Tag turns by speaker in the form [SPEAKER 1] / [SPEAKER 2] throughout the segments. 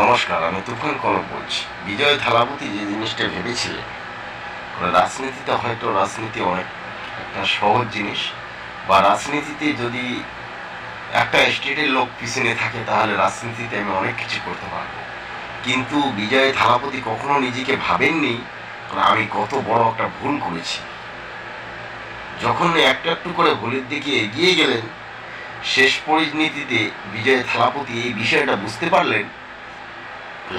[SPEAKER 1] নমস্কার, আমি তুফান কনক বলছি। বিজয় থালাপতি যে জিনিসটা ভেবেছিলেন রাজনীতিতে হয়তো রাজনীতি অনেক একটা সহজ জিনিস, বা রাজনীতিতে যদি একটা স্টেটের লোক পিছনে থাকে, তাহলে রাজনীতিতে আমি অনেক কিছু করতে পারব। কিন্তু বিজয় থালাপতি কখনো নিজেকে ভাবেননি আমি কত বড় একটা ভুল করেছি। যখন একটা একটু করে ভুলের দিকে এগিয়ে গেলেন, শেষ পরিণতিতে বিজয় থালাপতি এই বিষয়টা বুঝতে পারলেন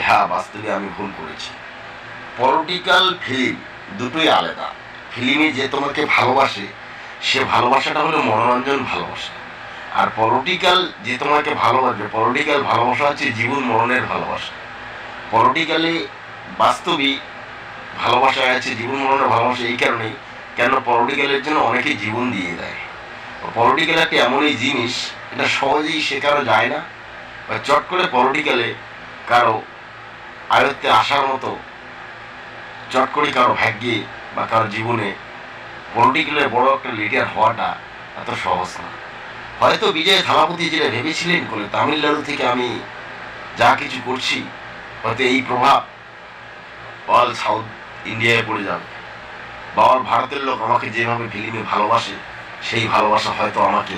[SPEAKER 1] হ্যাঁ বাস্তবে আমি ভুল করেছি। পলিটিক্যাল ফিল্ম দুটোই আলাদা। ফিল্মে যে তোমাকে ভালোবাসে, সে ভালোবাসাটা হলো মনোরঞ্জন ভালোবাসা। আর পলিটিক্যাল যে তোমাকে ভালোবাসবে, পলিটিক্যাল ভালোবাসা হচ্ছে জীবন মরণের ভালোবাসা। পলিটিক্যালি বাস্তবিক ভালোবাসা আছে, জীবন মরণের ভালোবাসা এই কারণেই কেন পলিটিক্যালের জন্য অনেকে জীবন দিয়ে দেয়। পলিটিক্যাল একটা এমনই জিনিস, এটা সহজেই শেখানো যায় না, বা চট করে পলিটিক্যালে কারও আয়ত্তে আসার মতো চট করে কারও ভাগ্যে বা কারও জীবনে পলিটিক্যালের বড় একটা লিডার হওয়াটা এত সহজ না। হয়তো বিজয় থালাপতি যেটা ভেবেছিলেন বলে তামিলনাড়ু থেকে আমি যা কিছু করছি, হয়তো এই প্রভাব অল সাউথ ইন্ডিয়ায় পড়ে যাবে বা অল ভারতের লোক আমাকে যেভাবে ফিল্মে ভালোবাসে, সেই ভালোবাসা হয়তো আমাকে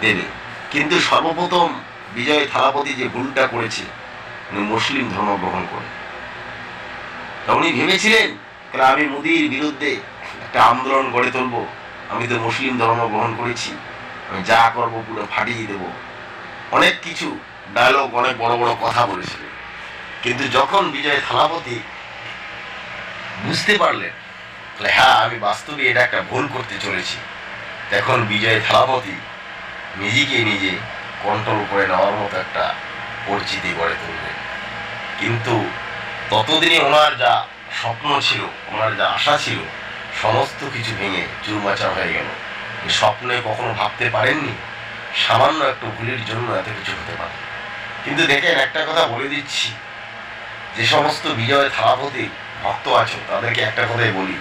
[SPEAKER 1] দেবে। কিন্তু সর্বপ্রথম বিজয় থালাপতি যে ভুলটা করেছে উনি মুসলিম ধর্ম গ্রহণ করে তা উনি ভেবেছিলেন আমি মোদির বিরুদ্ধে একটা আন্দোলন গড়ে তুলব। আমি তো মুসলিম ধর্ম গ্রহণ করেছি। আমি যা করব পুরো ফাটিয়ে দেব। অনেক কিছু ডায়লগ অনেক বড় বড় কথা বলেছিলেন। কিন্তু যখন বিজয় থালাপতি বুঝতে পারলেন, তাহলে হ্যাঁ আমি বাস্তবে এটা একটা ভুল করতে চলেছি। তখন বিজয় থালাপতি নিজেকে নিজে কন্ট্রোল করে নেওয়ার মতো একটা পরিচিতি গড়ে তুললেন। কিন্তু ততদিনে ওনার যা স্বপ্ন ছিল, ওনার যা আশা ছিল, সমস্ত কিছু ভেঙে চুরমাচার হয়ে গেল। স্বপ্নে কখনো ভাবতে পারেননি? সামান্য একটু ভুলের জন্য এত কিছু হতে পারে। কিন্তু দেখেন, একটা কথা বলে দিচ্ছি। যে সমস্ত বিজয় থালাপতি ভক্ত আছো, তাদেরকে একটা কথাই বলি।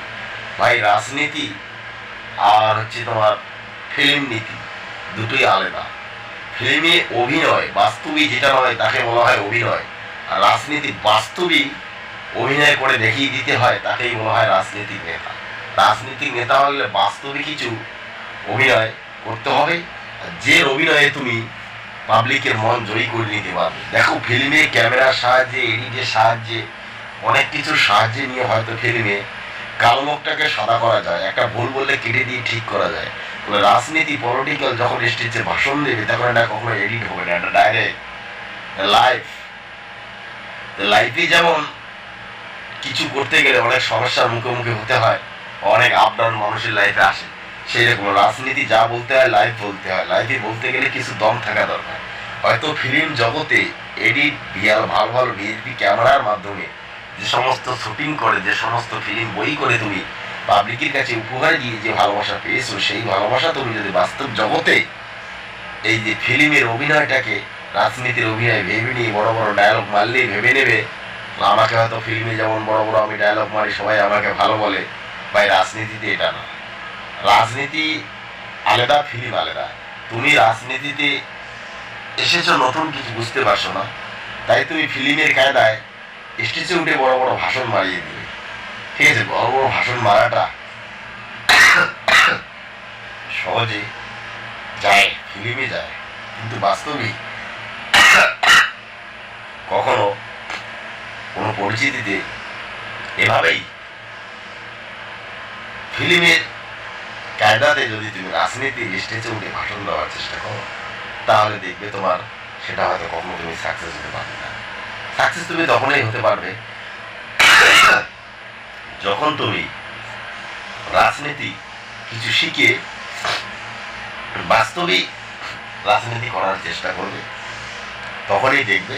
[SPEAKER 1] ভাই, রাজনীতি আর হচ্ছে তোমার ফিল্ম নীতি দুটোই আলাদা। ফিল্মে অভিনয়, বাস্তবিক যেটা হয় তাকে বলা হয় অভিনয়। রাজনীতি বাস্তবিক অভিনয় করে দেখিয়ে দিতে হয়, তাকেই বলা হয় রাজনীতিক নেতা। রাজনীতিক নেতা হলে বাস্তবে কিছু অভিনয় করতে হবে যে অভিনয়ে তুমি পাবলিকের মন জয়ী করে নিতে পারবে। দেখো, ফিল্মে ক্যামেরার সাহায্যে, এডিটের সাহায্যে, অনেক কিছুর সাহায্যে নিয়ে হয়তো ফিল্মে কালো মুখটাকে সাদা করা যায়, একটা ভুল বললে কেটে দিয়ে ঠিক করা যায়। তবে রাজনীতি পলিটিক্যাল যখন স্টেজে ভাষণ দেবে, তখন এটা কখনো এডিট হবে না, এটা ডাইরেক্ট লাইফ লাইফে যেমন কিছু করতে গেলে অনেক সমস্যার মুখোমুখি হতে হয়, অনেক আপ ডাউন মানুষের লাইফে আসে। সেই রকম রাজনীতি যা বলতে হয় লাইফ বলতে হয়। লাইফে বলতে গেলে কিছু দম থাকা দরকার। হয়তো ফিল্ম জগতে এডিট ভিআর ভালো ভালো ভিএসপি ক্যামেরার মাধ্যমে যে সমস্ত শুটিং করে, যে সমস্ত ফিল্ম বই করে তুমি পাবলিকের কাছে উপহার দিয়ে যে ভালোবাসা পেয়েছ, সেই ভালোবাসা তুমি যদি বাস্তব জগতে এই যে ফিল্মের অভিনয়টাকে রাজনীতির অভিনয় ভেবে নিয়ে বড় বড় ডায়লগ মারলেই ভেবে নেবে। আমাকে হয়তো ফিল্মে যেমন বড় বড় আমি ডায়লগ মারি, সবাই আমাকে ভালো বলে। ভাই, রাজনীতিতে এটা না। রাজনীতি আলাদা ফিল্ম আলাদা। তুমি রাজনীতিতে এসেছ, নতুন কিছু বুঝতে পারছ না। তাই তুমি ফিল্মের কায়দায় স্টেজে উঠে বড় বড় ভাষণ মারিয়ে দিবে ঠিক আছে, বড় বড় ভাষণ মারাটা সহজে যায় ফিল্মে যায়। কিন্তু বাস্তবিক কখনো কোনো পরিচিতিতে এভাবেই ফিল্মের কায়দাতে যদি তুমি রাজনীতির স্টেজে উঠে ভাষণ দেওয়ার চেষ্টা করো, তাহলে দেখবে তোমার সেটা হয়তো কখনো তুমি সাকসেস হতে পারবে না। সাকসেস তুমি তখনই হতে পারবে যখন তুমি রাজনীতি কিছু শিখে বাস্তবিক রাজনীতি করার চেষ্টা করবে, তখনই দেখবে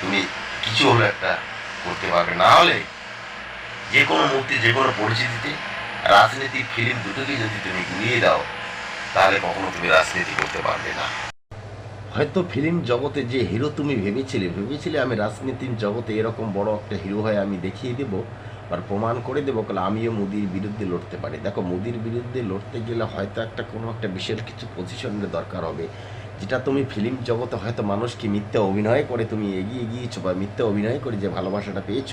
[SPEAKER 1] তুমি কিছু হলো একটা করতে পারবে। না হলে যে কোনো মুহূর্তে যে কোনো পরিস্থিতিতে রাজনীতি, ফিল্ম দুটোকেই যদি তুমি গুলিয়ে দাও, তাহলে কখনো তুমি রাজনীতি করতে পারবে না। হয়তো ফিল্ম জগতে যে হিরো তুমি ভেবেছিলে ভেবেছিলে আমি রাজনীতির জগতে এরকম বড় একটা হিরো হয়ে আমি দেখিয়ে দেব আর প্রমাণ করে দেবো কালে আমিও মোদির বিরুদ্ধে লড়তে পারি। দেখো, মোদির বিরুদ্ধে লড়তে গেলে হয়তো একটা কোনো একটা বিশেষ কিছু পজিশনের দরকার হবে। যেটা তুমি ফিল্ম জগতে হয়তো মানুষকে মিথ্যে অভিনয় করে তুমি এগিয়ে গিয়েছো বা মিথ্যে অভিনয় করে যে ভালোবাসাটা পেয়েছ,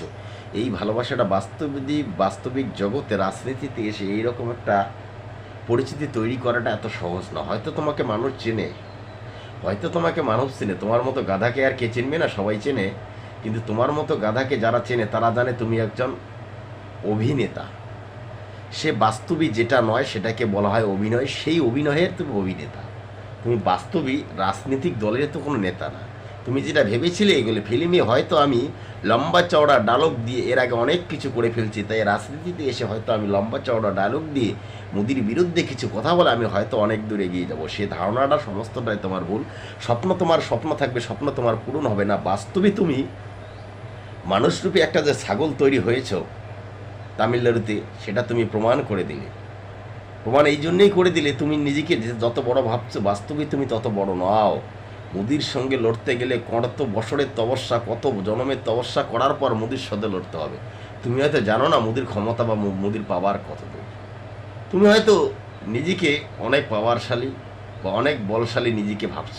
[SPEAKER 1] এই ভালোবাসাটা বাস্তবিক বাস্তবিক জগতে, রাজনীতিতে এসে এইরকম একটা পরিচিতি তৈরি করাটা এত সহজ না। হয়তো তোমাকে মানুষ চেনে, হয়তো তোমাকে মানুষ চেনে, তোমার মতো গাধাকে আর কে চিনবে না? সবাই চেনে, কিন্তু তোমার মতো গাধাকে যারা চেনে, তারা জানে তুমি একজন অভিনেতা। সে বাস্তবিক যেটা নয়, সেটাকে বলা হয় অভিনয়, সেই অভিনয়ের তুমি অভিনেতা। তুমি বাস্তবিক রাজনৈতিক দলের তো কোনো নেতা না। তুমি যেটা ভেবেছিলে এগুলো ফিল্মে হয়তো আমি লম্বা চওড়া ডায়লগ দিয়ে এর আগে অনেক কিছু করে ফেলছি, তাই রাজনীতিতে এসে হয়তো আমি লম্বা চওড়া ডায়লগ দিয়ে মোদির বিরুদ্ধে কিছু কথা বলে আমি হয়তো অনেক দূর এগিয়ে যাব। সে ধারণাটা সমস্তটাই তোমার ভুল। স্বপ্ন তোমার স্বপ্ন থাকবে, স্বপ্ন তোমার পূরণ হবে না। বাস্তবে তুমি মানুষরূপী একটা যে ছাগল তৈরি হয়েছো তামিলনাড়ুতে, সেটা তুমি প্রমাণ করে দিলে। প্রমাণ এই জন্যেই করে দিলে তুমি নিজেকে যত বড় ভাবছ বাস্তবে তুমি তত বড় নাও। মুদির সঙ্গে লড়তে গেলে কত বছরের তপস্যা, কত জনমের তপস্যা করার পর মুদির সাথে লড়তে হবে। তুমি হয়তো জানো না মুদির ক্ষমতা বা মুদির পাওয়ার কত তুমি হয়তো নিজেকে অনেক পাওয়ারশালী বা অনেক বলশালী নিজেকে ভাবছ।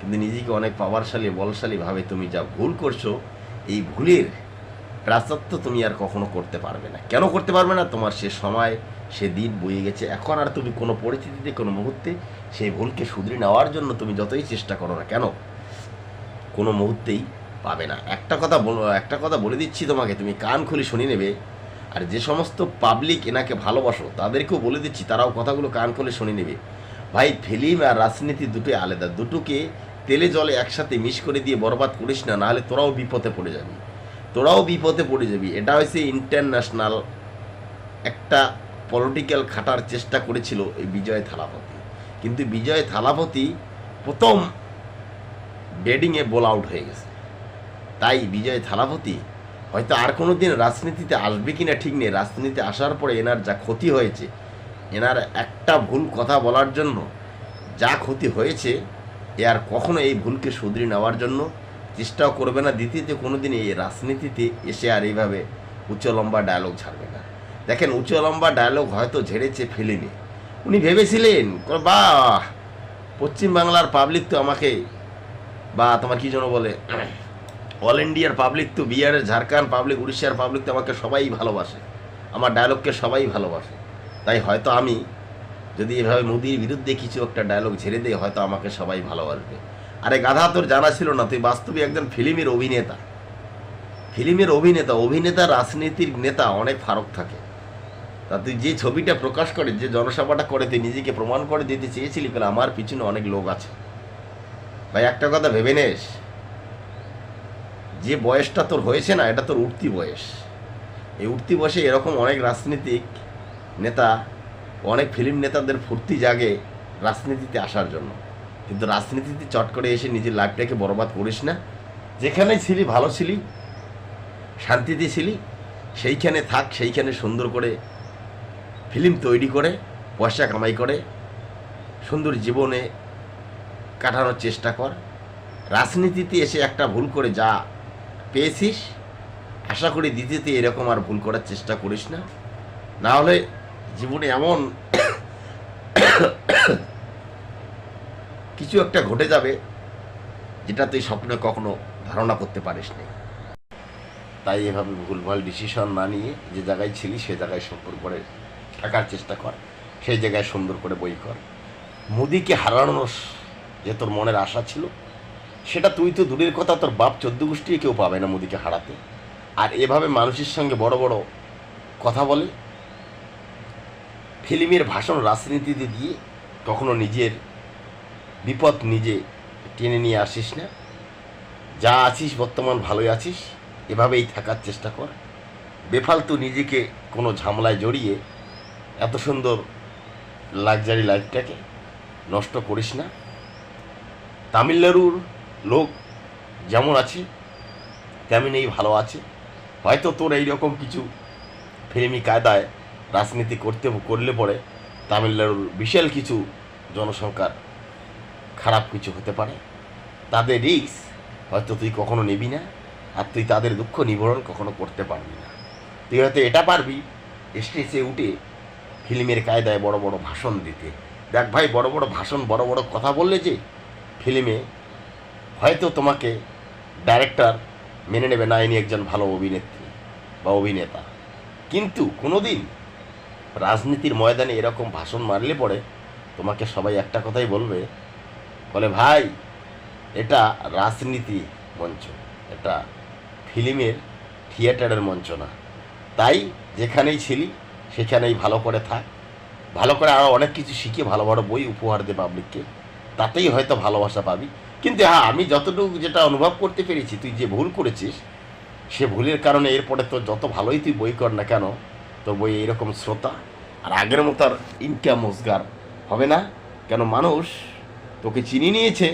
[SPEAKER 1] কিন্তু নিজেকে অনেক পাওয়ারশালী, বলশালী ভাবে তুমি যা ভুল করছ, এই ভুলের প্রাচত্য তুমি আর কখনো করতে পারবে না। কেন করতে পারবে না? তোমার সে সময় সে দিন বয়ে গেছে। এখন আর তুমি কোনো পরিস্থিতিতে, কোনো মুহূর্তে সেই ভুলকে শুধরে নেওয়ার জন্য তুমি যতই চেষ্টা করো না কেন, কোনো মুহূর্তেই পাবে না। একটা কথা বল, একটা কথা বলে দিচ্ছি তোমাকে, তুমি কান খুলে শুনে নেবে। আর যে সমস্ত পাবলিক এনাকে ভালোবাসো, তাদেরকেও বলে দিচ্ছি, তারাও কথাগুলো কান খুলে শুনে নেবে। ভাই, ফিল্ম আর রাজনীতি দুটোই আলাদা। দুটোকে তেলে জলে একসাথে মিশ করে দিয়ে বরবাদ করিস না, নাহলে তোরাও বিপদে পড়ে যাবি। তোরাও বিপদে পড়ে যাবি। এটা হয়েছে ইন্টারন্যাশনাল একটা পলিটিক্যাল খাটার চেষ্টা করেছিল এই বিজয় থালাপতি কিন্তু বিজয় থালাপতি প্রথম ব্যাটিংয়ে বোল আউট হয়ে গেছে তাই বিজয় থালাপতি হয়তো আর কোনো দিন রাজনীতিতে আসবে কি না ঠিক নেই রাজনীতিতে আসার পরে এনার যা ক্ষতি হয়েছে এনার একটা ভুল কথা বলার জন্য যা ক্ষতি হয়েছে এ আর কখনো এই ভুলকে শুধরে নেওয়ার জন্য চেষ্টাও করবে না দ্বিতীয়তে কোনো দিন এই রাজনীতিতে এসে আর এইভাবে উচ্চ লম্বা ডায়লগ ছাড়বে না দেখেন উঁচু লম্বা ডায়লগ হয়তো ঝেড়েছে ফিল্মে উনি ভেবেছিলেন বাহ! পশ্চিমবাংলার পাবলিক তো আমাকে, বা তোমার কি যেন বলে অল ইন্ডিয়ার পাবলিক তো, বিহারের, ঝাড়খণ্ড পাবলিক উড়িষ্যার পাবলিক তো আমাকে সবাই ভালোবাসে। আমার ডায়লগকে সবাই ভালোবাসে। তাই হয়তো আমি, যদি এভাবে মোদির বিরুদ্ধে কিছু একটা ডায়লগ ছেড়ে দেয় হয়তো আমাকে সবাই ভালোবাসবে। আরে গাধা, তোর জানা ছিল না, তুই বাস্তবে একজন ফিল্মের অভিনেতা। ফিল্মের অভিনেতা অভিনেতা, রাজনীতির নেতা অনেক ফারক থাকে। তা তুই যে ছবিটা প্রকাশ করে, যে জনসভাটা করে, তুই নিজেকে প্রমাণ করে দিতে চেয়েছিলি কেন আমার পিছনে অনেক লোক আছে। ভাই, একটা কথা ভেবে নেস। যে বয়সটা তোর হয়েছে না, এটা তোর উঠতি বয়স। এই উঠতি বয়সে এরকম অনেক রাজনীতিক নেতা, অনেক ফিল্ম নেতাদের ফুর্তি জাগে রাজনীতিতে আসার জন্য। কিন্তু রাজনীতিতে চট করে এসে নিজের লাইফটাকে বরবাদ করিস না। যেখানে ছিলি, ভালো ছিলি, শান্তিতে ছিলি, সেইখানে থাক, সেইখানে সুন্দর করে ফিল্ম তৈরি করে, পয়সা কামাই করে, সুন্দর জীবনে কাটানোর চেষ্টা কর। রাজনীতিতে এসে একটা ভুল করে যা পেয়েছিস, আশা করি দ্বিতীয়তে এরকম আর ভুল করার চেষ্টা করিস না। না হলে জীবনে এমন কিছু একটা ঘটে যাবে যেটা তুই স্বপ্নে কখনো ধারণা করতে পারিস না। তাই এভাবে ভুলভাল ডিসিশন না নিয়ে যে জায়গায় ছিলি সে জায়গায় সুন্দর করে থাকার চেষ্টা কর। সেই জায়গায় সুন্দর করে বই কর। মোদিকে হারানোর যে তোর মনের আশা ছিল, সেটা তুই তো দূরের কথা, তোর বাপ চোদ্দ গোষ্ঠী কেউ পাবে না মোদিকে হারাতে। আর এভাবে মানুষের সঙ্গে বড় বড় কথা বলে, ফিল্মের ভাষণ রাজনীতিতে দিয়ে কখনো নিজের বিপদ নিজে টেনে নিয়ে আসিস না। যা আছিস বর্তমান ভালোই আছিস, এভাবেই থাকার চেষ্টা কর। বেফালতু নিজেকে কোনো ঝামেলায় জড়িয়ে এত সুন্দর লাক্সারি লাইফটাকে নষ্ট করিস না। তামিলনাড়ুর লোক যেমন আছে তেমনই ভালো আছে। হয়তো তোর এইরকম কিছু ফিল্মি কায়দায় রাজনীতি করতে, করলে পরে তামিলনাড়ুর বিশাল কিছু জনসংখ্যার খারাপ কিছু হতে পারে। তাদের রিস্ক হয়তো তুই কখনো নিবি না, আর তুই তাদের দুঃখ নিবারণ কখনো করতে পারবি না। তুই হয়তো এটা পারবি স্টেজে উঠে ফিল্মের কায়দায় বড় বড় ভাষণ দিতে। দেখ ভাই, বড় বড় ভাষণ, বড় বড় কথা বললে যে ফিল্মে হয়তো তোমাকে ডাইরেক্টর মেনে নেবে না, ইনি একজন ভালো অভিনেত্রী বা অভিনেতা। কিন্তু কোনোদিন রাজনীতির ময়দানে এরকম ভাষণ মারলে পরে তোমাকে সবাই একটা কথাই বলবে, বলে, ভাই, এটা রাজনীতি মঞ্চ, এটা ফিল্মের থিয়েটারের মঞ্চ না। তাই যেখানেই ছিলি সেখানেই ভালো করে থাক। ভালো করে আরও অনেক কিছু শিখে ভালো ভালো বই উপহার দে পাবলিককে। তাতেই হয়তো ভালোবাসা পাবি। কিন্তু হ্যাঁ আমি যতটুকু যেটা অনুভব করতে পেরেছি, তুই যে ভুল করেছিস, সে ভুলের কারণে এরপরে তো যত ভালোই তুই বই কর না কেন তো বই এরকম শ্রোতা আর আগের মতো আর ইনকাম রোজগার হবে না। কেন মানুষ তোকে চিনি নিয়েছে,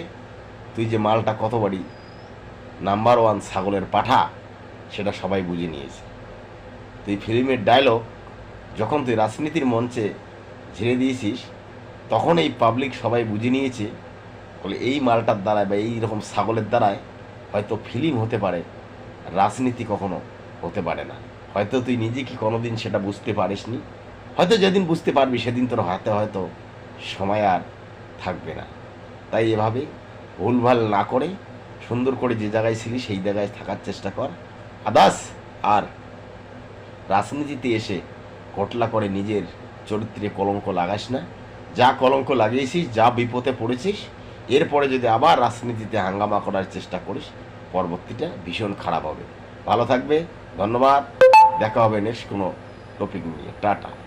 [SPEAKER 1] তুই যে মালটা কত বাড়ি নাম্বার ওয়ান ছাগলের পাঠা, সেটা সবাই বুঝে নিয়েছে। তুই ফিল্মের ডায়লগ যখন তুই রাজনীতির মঞ্চে ঝেড়ে দিয়েছিস, তখন এই পাবলিক সবাই বুঝে নিয়েছে, বলে এই মালটার দ্বারায় বা এই রকম ছাগলের দ্বারায় হয়তো ফিল্ম হতে পারে, রাজনীতি কখনো হতে পারে না। হয়তো তুই নিজে কি কোনোদিন সেটা বুঝতে পারিসনি? হয়তো যেদিন বুঝতে পারবি, সেদিন তোর হাতে হয়তো সময় আর থাকবে না। তাই এভাবে ভুলভাল না করে, সুন্দর করে যে জায়গায় ছিলি, সেই জায়গায় থাকার চেষ্টা কর। আদাস আর রাজনীতিতে এসে কটলা করে নিজের চরিত্রে কলঙ্ক লাগাস না। যা কলঙ্ক লাগিয়েছিস, যা বিপদে পড়েছিস, এরপরে যদি আবার রাজনীতিতে হাঙ্গামা করার চেষ্টা করিস, পরবর্তীটা ভীষণ খারাপ হবে। ভালো থাকবে, ধন্যবাদ। দেখা হবে নেক্সট কোনো টপিক নিয়ে। টাটা।